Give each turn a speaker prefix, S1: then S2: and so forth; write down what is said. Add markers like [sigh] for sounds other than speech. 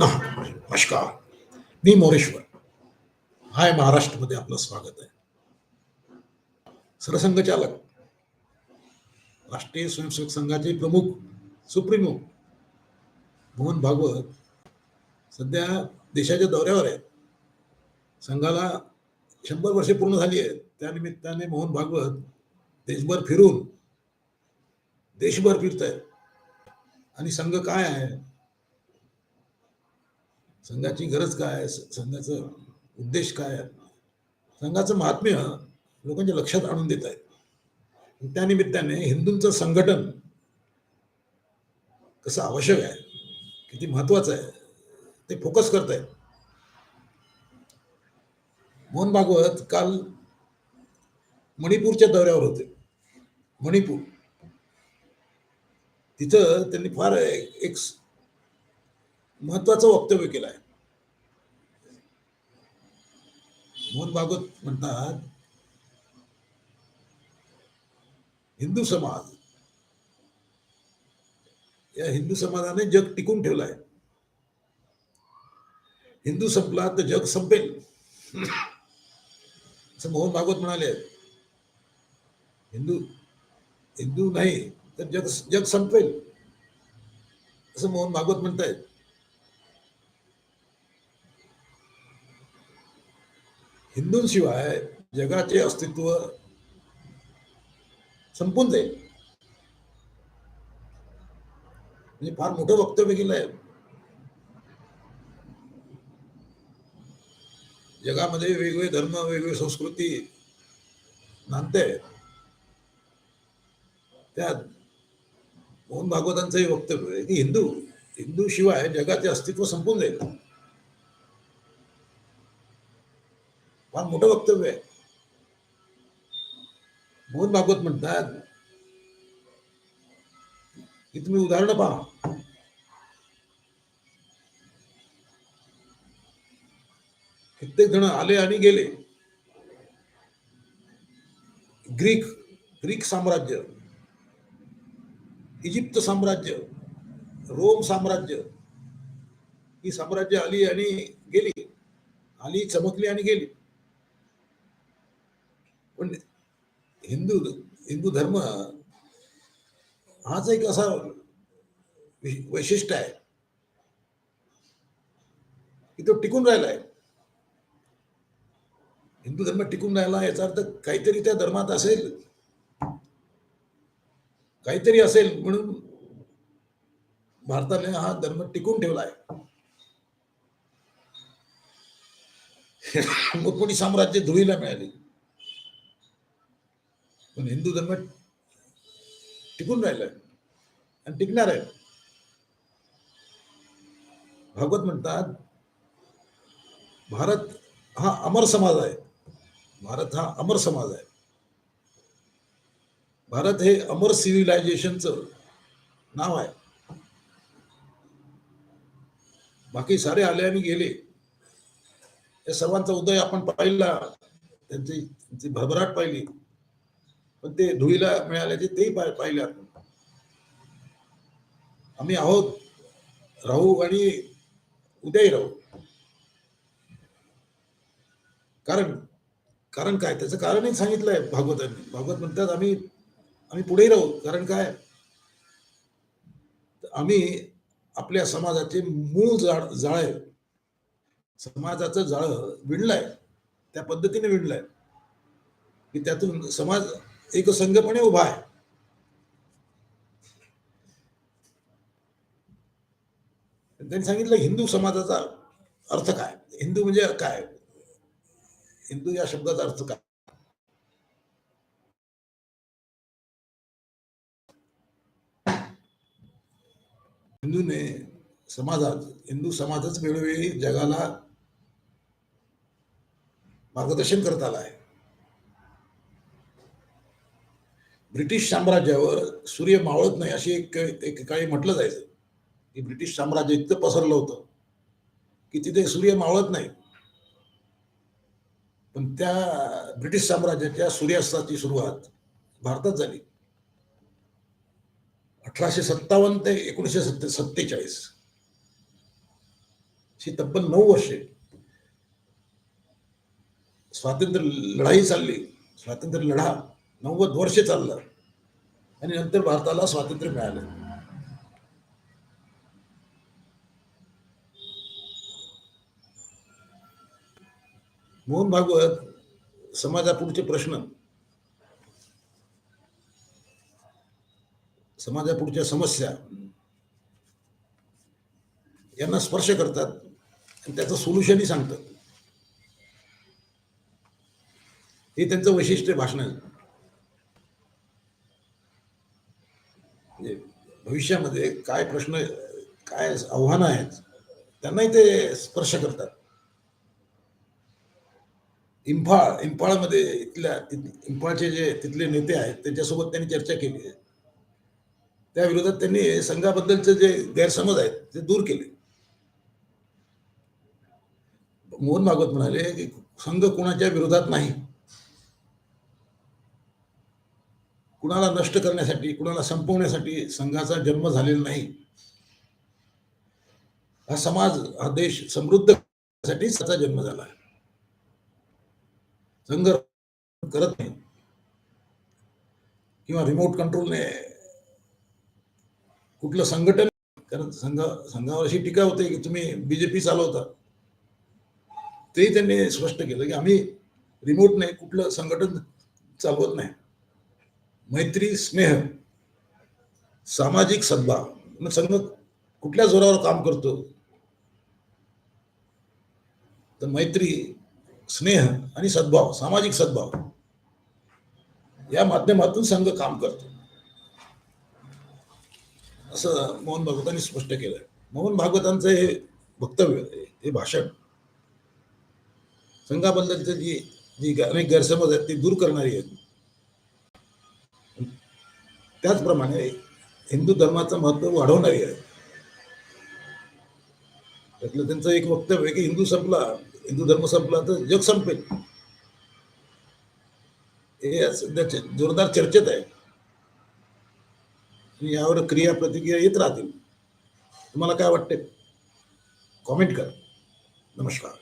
S1: नमस्कार मी मोरेश्वर. हाय महाराष्ट्रमध्ये आपलं स्वागत आहे. सरसंघचालक. राष्ट्रीय स्वयंसेवक संघाचे प्रमुख सुप्रीमो. मोहन भागवत सध्या देशाच्या दौऱ्यावर आहेत. संघाला शंभर वर्षे पूर्ण झाली आहेत. त्यानिमित्ताने मोहन भागवत देशभर फिरून देशभर फिरत आहेत आणि संघ काय आहे? संघाची गरज काय आहे? संघाचं उद्देश काय आहे? संघाचं महात्म्य लोकांच्या लक्षात आणून देत आहेत. त्या निमित्ताने हिंदूंचं संघटन कसं आवश्यक आहे? किती महत्वाचं आहे? ते फोकस करत आहेत. मोहन भागवत काल मणिपूरच्या दौऱ्यावर होते. मणिपूर. तिथं त्यांनी फार एक एक महत्वाचं वक्तव्य केलं आहे मोहन भागवत म्हणतात हिंदू समाज या हिंदू समाजाने जग टिकून ठेवलं आहे हिंदू संपला तर जग संपेल. असं मोहन भागवत म्हणाले. हिंदू हिंदू नाही तर जग जग संपेल. असं मोहन भागवत म्हणतायत. हिंदूंशिवाय जगाचे अस्तित्व संपून जाईल. म्हणजे फार मोठं वक्तव्य केलं आहे जगामध्ये वेगवेगळे धर्म वेगवेगळी संस्कृती नांदते. आहेत त्यात मोहन भागवतांचंही वक्तव्य आहे की हिंदू हिंदू शिवाय जगाचे अस्तित्व संपून जाईल. फार मोठं वक्तव्य आहे. मोहन भागवत म्हणतात की तुम्ही उदाहरणं पहा. कित्येक जण आले आणि गेले. ग्रीक ग्रीक साम्राज्य इजिप्त साम्राज्य रोम साम्राज्य ही साम्राज्य आली आणि गेली आली चमकली आणि गेली. पण हिंदू हिंदू धर्म हाच एक असा वैशिष्ट्य आहे. की तो टिकून राहिलाय हिंदू धर्म टिकून राहिला याचा अर्थ काहीतरी त्या धर्मात असेल. काहीतरी असेल म्हणून भारताने हा धर्म टिकून ठेवला आहे. [laughs] मोठमोठी साम्राज्य धुळीला मिळाली. पण हिंदू धर्म टिकून राहिलाय आणि टिकणार आहे. भागवत म्हणतात भारत हा अमर समाज आहे. भारत हा अमर समाज आहे. भारत हे अमर सिव्हिलायझेशनचं नाव आहे. बाकी सारे आले आणि गेले. या सर्वांचा उदय आपण पाहिला. त्यांची त्यांची भरभराट पाहिली. पण ते धुळीला मिळाल्याचे तेही पाह- पाहिले आपण. आम्ही आहोत राहू आणि उद्याही राहू. कारण कारण काय? त्याचं कारणही सांगितलंय भागवतांनी. भागवत म्हणतात आम्ही आम्ही पुढेही राहू. कारण काय? आम्ही आपल्या समाजाचे मूळ जाळ जाळ समाजाचं जाळ विणलंय. त्या पद्धतीने विणलंय. की त्यातून समाज एक संघपणे उभा आहे. त्यांनी सांगितलं हिंदू समाजाचा अर्थ काय? हिंदू म्हणजे काय? हिंदू या शब्दाचा अर्थ काय? हिंदूने समाजात हिंदू समाजच वेळोवेळी जगाला मार्गदर्शन करत आला आहे. ब्रिटिश साम्राज्यावर सूर्य मावळत नाही अशी एक एक काळी म्हटलं जायचं. की ब्रिटिश साम्राज्य इतकं पसरलं होतं की तिथे सूर्य मावळत नाही. पण त्या ब्रिटिश साम्राज्याच्या सूर्यास्ताची सुरुवात भारतात झाली. अठराशे सत्तावन्न ते एकोणीसशे सत्ते सत्तेचाळीस. ही तब्बल नऊ वर्षे स्वातंत्र्य लढाई चालली. स्वातंत्र्य लढा. नव्वद वर्षे चाललं. आणि नंतर भारताला स्वातंत्र्य मिळालं. मोहन भागवत समाजापुढचे प्रश्न. समाजापुढच्या समस्या. यांना स्पर्श करतात आणि त्याचं सोल्युशनही सांगतात. हे त्यांचं वैशिष्ट्य भाषण आहे म्हणजे भविष्यामध्ये काय प्रश्न काय आव्हानं आहेत त्यांनाही ते स्पर्श करतात. इम्फाळ इम्फाळमध्ये इथल्या इम्फाळचे जे तिथले नेते आहेत त्यांच्यासोबत त्यांनी चर्चा केली आहे. त्या विरोधात त्यांनी संघाबद्दलचे जे गैरसमज आहेत ते दूर केले. मोहन भागवत म्हणाले की संघ कोणाच्या विरोधात नाही. कुणाला नष्ट करण्यासाठी कुणाला संपवण्यासाठी संघाचा जन्म झालेला नाही. हा समाज हा देश समृद्ध करण्यासाठी त्याचा जन्म झाला संघ करत नाही. किंवा रिमोट कंट्रोलने कुठलं संघटन कारण संघ संघावर अशी टीका होते की तुम्ही बीजेपी चालवता. तेही त्यांनी स्पष्ट केलं की आम्ही रिमोटने कुठलं संघटन चालवत नाही. मैत्री स्नेह सामाजिक सद्भाव संघ कुठल्या जोरावर काम करतो? तर मैत्री स्नेह आणि सद्भाव सामाजिक सद्भाव या माध्यमातून संघ काम करतो. असं मोहन भागवतांनी स्पष्ट केलं मोहन भागवतांचं हे वक्तव्य हे भाषण. संघाबद्दलची जी जी अनेक गैरसमज आहेत ती दूर करणारी आहेत. त्याचप्रमाणे हिंदू धर्माचं महत्त्व वाढवणारी आहे. त्यातलं त्यांचं एक वक्तव्य आहे की हिंदू संपला हिंदू धर्म संपला तर जग संपेल. हे सध्या जोरदार चर्चेत आहे. आणि यावर क्रिया प्रतिक्रिया येत राहतील. तुम्हाला काय वाटते कॉमेंट करा. नमस्कार.